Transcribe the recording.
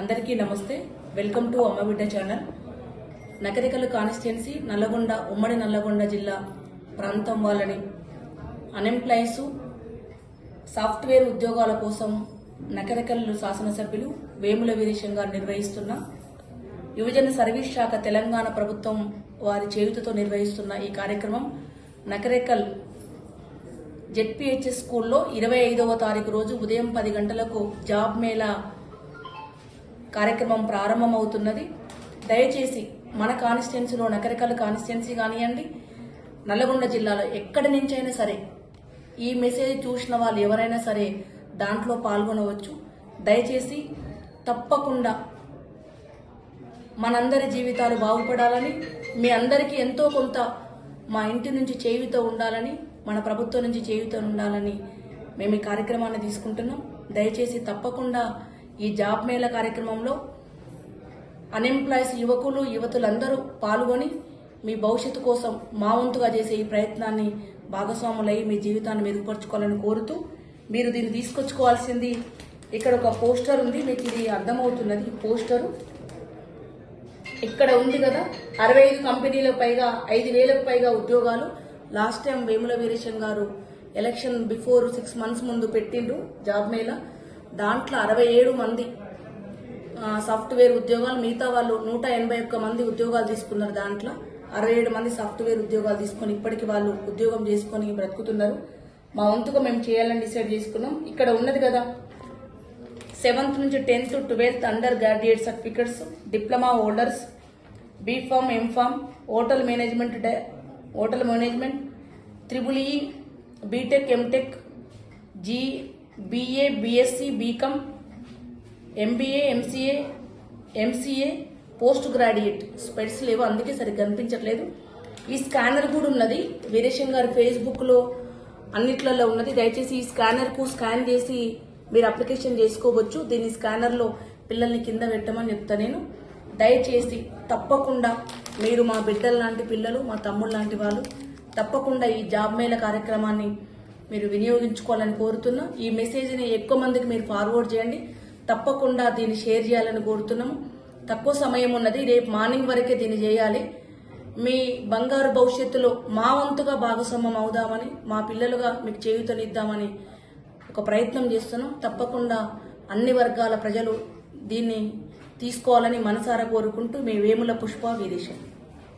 అందరికీ నమస్తే. Welcome to Ammabidda channel. Nakrekal constituency Nalgonda ఉమ్మడి నల్లగొండ జిల్లా ప్రాంతం వాళ్ళని అన్ఎంప్లాయీస్ సాఫ్ట్వేర్ ఉద్యోగాల కోసం నకరికల్ శాసనసభ్యులు వేముల వీరేశం నిర్వహిస్తున్న యువజన సర్వీస్ శాఖ తెలంగాణ ప్రభుత్వం వారి చేయుతతో నిర్వహిస్తున్న ఈ కార్యక్రమం నకరేకల్ జెడ్పీహెచ్ఎస్ స్కూల్లో ఇరవై ఐదవ తారీఖు రోజు ఉదయం పది గంటలకు జాబ్ మేళా కార్యక్రమం ప్రారంభమవుతున్నది. దయచేసి మన కాన్స్టిట్యున్సీలో నకరికల్ కాన్స్టిట్యున్సీ కానివ్వండి నల్లగొండ జిల్లాలో ఎక్కడి నుంచైనా సరే ఈ మెసేజ్ చూసిన వాళ్ళు ఎవరైనా సరే దాంట్లో పాల్గొనవచ్చు. దయచేసి తప్పకుండా మనందరి జీవితాలు బాగుపడాలని మీ అందరికీ ఎంతో కొంత మా ఇంటి నుంచి చేయుతో ఉండాలని మన ప్రభుత్వం నుంచి చేయుతో ఉండాలని మేము ఈ కార్యక్రమాన్ని తీసుకుంటున్నాం. దయచేసి తప్పకుండా ఈ జాబ్ మేళ కార్యక్రమంలో అన్ఎంప్లాయీస్ యువకులు యువతులందరూ పాల్గొని మీ భవిష్యత్తు కోసం మా వంతుగా చేసే ఈ ప్రయత్నాన్ని భాగస్వాములై మీ జీవితాన్ని మెరుగుపరుచుకోవాలని కోరుతూ మీరు దీన్ని తీసుకొచ్చుకోవాల్సింది ఇక్కడ ఒక పోస్టర్ ఉంది మీకు ఇది అర్థమవుతున్నది. పోస్టరు ఇక్కడ ఉంది కదా అరవై ఐదు కంపెనీలకు పైగా ఐదు వేలకు పైగా ఉద్యోగాలు. లాస్ట్ టైం వేముల వీరేశం గారు ఎలక్షన్ బిఫోర్ సిక్స్ మంత్స్ ముందు పెట్టిండ్రు జాబ్ మేళ. దాంట్లో అరవై ఏడు మంది సాఫ్ట్వేర్ ఉద్యోగాలు మిగతా వాళ్ళు నూట ఎనభై ఒక్క మంది ఉద్యోగాలు తీసుకున్నారు దాంట్లో. అరవై ఏడు మంది సాఫ్ట్వేర్ ఉద్యోగాలు తీసుకొని ఇప్పటికి వాళ్ళు ఉద్యోగం చేసుకొని బ్రతుకుతున్నారు. మా వంతుగా మేము చేయాలని డిసైడ్ చేసుకున్నాం. ఇక్కడ ఉన్నది కదా సెవెంత్ నుంచి tenth twelfth under graduate certificates diploma holders B Pharm M Pharm hotel management డ- hotel management triple E B Tech M Tech G BA BSc BCom MBA MCA MCA post graduate స్పెట్స్ లేవు అందుకే సరిగ్గా కనిపించట్లేదు. ఈ scanner కూడా ఉన్నది. వీరేశం గారు ఫేస్బుక్లో అన్నిట్లలో ఉన్నది. దయచేసి ఈ స్కానర్కు స్కాన్ చేసి మీరు అప్లికేషన్ చేసుకోవచ్చు. దీన్ని స్కానర్లో పిల్లల్ని కింద పెట్టమని చెప్తా నేను. దయచేసి తప్పకుండా మీరు మా బిడ్డల లాంటి పిల్లలు మా తమ్ముడు లాంటి వాళ్ళు తప్పకుండా ఈ జాబ్ మేళ కార్యక్రమాన్ని మీరు వినియోగించుకోవాలని కోరుతున్నాం. ఈ మెసేజ్ని ఎక్కువ మందికి మీరు ఫార్వర్డ్ చేయండి. తప్పకుండా దీన్ని షేర్ చేయాలని కోరుతున్నాము. తక్కువ సమయం ఉన్నది. రేపు మార్నింగ్ వరకే దీన్ని చేయాలి. మీ బంగారు భవిష్యత్తులో మా వంతుగా భాగస్వామ్యం అవుదామని మా పిల్లలుగా మీకు చేయుతనిద్దామని ఒక ప్రయత్నం చేస్తున్నాం. తప్పకుండా అన్ని వర్గాల ప్రజలు దీన్ని తీసుకోవాలని మనసారా కోరుకుంటూ మీ వేముల పుష్ప వీరేశం.